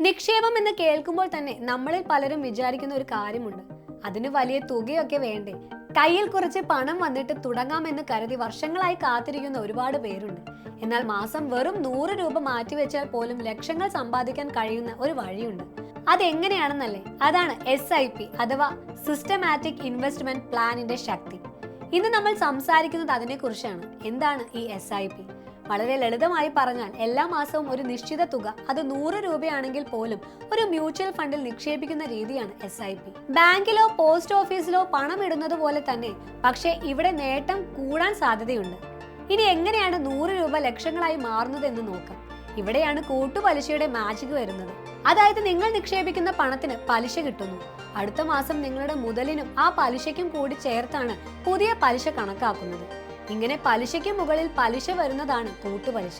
നിക്ഷേപം എന്ന് കേൾക്കുമ്പോൾ തന്നെ നമ്മളിൽ പലരും വിചാരിക്കുന്ന ഒരു കാര്യമുണ്ട്. അതിന് വലിയ തുകയൊക്കെ വേണ്ടേ? കയ്യിൽ കുറച്ച് പണം വന്നിട്ട് തുടങ്ങാമെന്ന് കരുതി വർഷങ്ങളായി കാത്തിരിക്കുന്ന ഒരുപാട് പേരുണ്ട്. എന്നാൽ മാസം വെറും നൂറ് രൂപ മാറ്റിവെച്ചാൽ പോലും ലക്ഷങ്ങൾ സമ്പാദിക്കാൻ കഴിയുന്ന ഒരു വഴിയുണ്ട്. അതെങ്ങനെയാണെന്നല്ലേ? അതാണ് എസ് ഐ പി അഥവാ സിസ്റ്റമാറ്റിക് ഇൻവെസ്റ്റ്മെന്റ് പ്ലാനിന്റെ ശക്തി. ഇന്ന് നമ്മൾ സംസാരിക്കുന്നത് അതിനെക്കുറിച്ചാണ്. എന്താണ് ഈ എസ് ഐ പി വളരെ ലളിതമായി പറഞ്ഞാൽ എല്ലാ മാസവും ഒരു നിശ്ചിത തുക അത് നൂറ് രൂപയാണെങ്കിൽ പോലും ഒരു മ്യൂച്വൽ ഫണ്ടിൽ നിക്ഷേപിക്കുന്ന രീതിയാണ് എസ് ഐ പി ബാങ്കിലോ പോസ്റ്റ് ഓഫീസിലോ പണം ഇടുന്നത് പോലെ തന്നെ പക്ഷേ ഇവിടെ നേട്ടം കൂടാൻ സാധ്യതയുണ്ട്. ഇനി എങ്ങനെയാണ് നൂറ് രൂപ ലക്ഷങ്ങളായി മാറുന്നത് എന്ന് നോക്കാം. ഇവിടെയാണ് കൂട്ടുപലിശയുടെ മാജിക് വരുന്നത്. അതായത് നിങ്ങൾ നിക്ഷേപിക്കുന്ന പണത്തിന് പലിശ കിട്ടുന്നു. അടുത്ത മാസം നിങ്ങളുടെ മുതലിനും ആ പലിശയ്ക്കും കൂടി ചേർത്താണ് പുതിയ പലിശ കണക്കാക്കുന്നത്. ഇങ്ങനെ പലിശയ്ക്ക് മുകളിൽ പലിശ വരുന്നതാണ് കൂട്ടുപലിശ.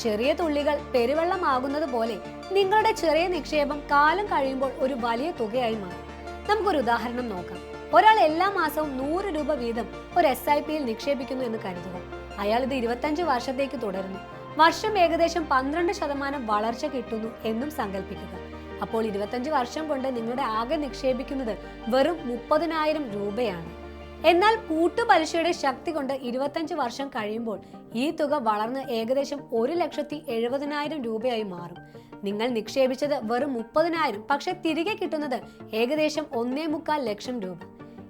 ചെറിയ തുള്ളികൾ പെരുവെള്ളമാകുന്നത് പോലെ നിങ്ങളുടെ ചെറിയ നിക്ഷേപം കാലം കഴിയുമ്പോൾ ഒരു വലിയ തുകയായി മാറും. നമുക്കൊരു ഉദാഹരണം നോക്കാം. ഒരാൾ എല്ലാ മാസവും നൂറ് രൂപ വീതം ഒരു എസ് ഐ പിയിൽ നിക്ഷേപിക്കുന്നു എന്ന് കരുതുക. അയാൾ ഇത് ഇരുപത്തഞ്ച് വർഷത്തേക്ക് തുടരുന്നു. വർഷം ഏകദേശം പന്ത്രണ്ട് ശതമാനം വളർച്ച കിട്ടുന്നു എന്നും സങ്കല്പിക്കുക അപ്പോൾ ഇരുപത്തഞ്ച് വർഷം കൊണ്ട് നിങ്ങളുടെ ആകെ നിക്ഷേപിക്കുന്നത് വെറും മുപ്പതിനായിരം രൂപയാണ്. എന്നാൽ കൂട്ടുപലിശയുടെ ശക്തി കൊണ്ട് ഇരുപത്തഞ്ച് വർഷം കഴിയുമ്പോൾ ഈ തുക വളർന്ന് ഏകദേശം ഒരു ലക്ഷത്തി എഴുപതിനായിരം രൂപയായി മാറും. നിങ്ങൾ നിക്ഷേപിച്ചത് വെറും മുപ്പതിനായിരം പക്ഷെ തിരികെ കിട്ടുന്നത് ഏകദേശം ഒന്നേ മുക്കാൽ ലക്ഷം രൂപ.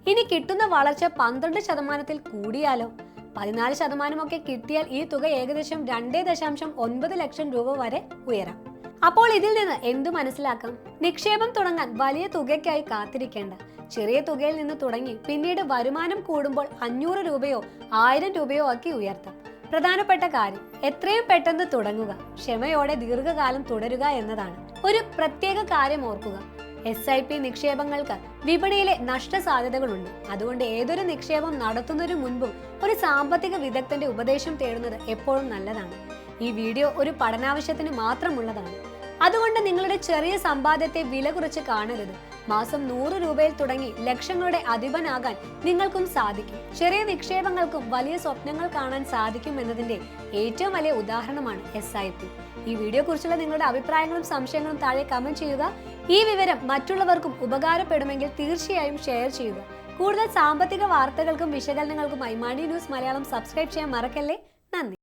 ഇനി കിട്ടുന്ന വളർച്ച പന്ത്രണ്ട് ശതമാനത്തിൽ കൂടിയാലോ? പതിനാല് ശതമാനമൊക്കെ കിട്ടിയാൽ ഈ തുക ഏകദേശം രണ്ടേ ദശാംശം ഒൻപത് ലക്ഷം രൂപ വരെ ഉയരാം. അപ്പോൾ ഇതിൽ നിന്ന് എന്തു മനസ്സിലാക്കാം? നിക്ഷേപം തുടങ്ങാൻ വലിയ തുകയ്ക്കായി കാത്തിരിക്കേണ്ട. ചെറിയ തുകയിൽ നിന്ന് തുടങ്ങി പിന്നീട് വരുമാനം കൂടുമ്പോൾ അഞ്ഞൂറ് രൂപയോ ആയിരം രൂപയോ ആക്കി ഉയർത്താം. പ്രധാനപ്പെട്ട കാര്യം എത്രയും പെട്ടെന്ന് തുടങ്ങുക. ക്ഷമയോടെ ദീർഘകാലം തുടരുക എന്നതാണ്. ഒരു പ്രത്യേക കാര്യം ഓർക്കുക. എസ് ഐ പി നിക്ഷേപങ്ങൾക്ക് വിപണിയിലെ നഷ്ട സാധ്യതകളുണ്ട്. അതുകൊണ്ട് ഏതൊരു നിക്ഷേപം നടത്തുന്നതിനു മുൻപും ഒരു സാമ്പത്തിക വിദഗ്ധന്റെ ഉപദേശം തേടുന്നത് എപ്പോഴും നല്ലതാണ്. ഈ വീഡിയോ ഒരു പഠനാവശ്യത്തിന് മാത്രമുള്ളതാണ്. അതുകൊണ്ട് നിങ്ങളുടെ ചെറിയ സമ്പാദ്യത്തെ വില കുറച്ച് കാണരുത്. മാസം നൂറ് രൂപയിൽ തുടങ്ങി ലക്ഷങ്ങളുടെ അധിപനാകാൻ നിങ്ങൾക്കും സാധിക്കും. ചെറിയ നിക്ഷേപങ്ങൾക്കും വലിയ സ്വപ്നങ്ങൾ കാണാൻ സാധിക്കും എന്നതിന്റെ ഏറ്റവും വലിയ ഉദാഹരണമാണ് എസ് ഐ പി ഈ വീഡിയോ കുറിച്ചുള്ള നിങ്ങളുടെ അഭിപ്രായങ്ങളും സംശയങ്ങളും താഴെ കമന്റ് ചെയ്യുക. ഈ വിവരം മറ്റുള്ളവർക്കും ഉപകാരപ്പെടുമെങ്കിൽ തീർച്ചയായും ഷെയർ ചെയ്യുക. കൂടുതൽ സാമ്പത്തിക വാർത്തകൾക്കും വിശകലനങ്ങൾക്കുമായി മണി ന്യൂസ് മലയാളം സബ്സ്ക്രൈബ് ചെയ്യാൻ മറക്കല്ലേ? നന്ദി.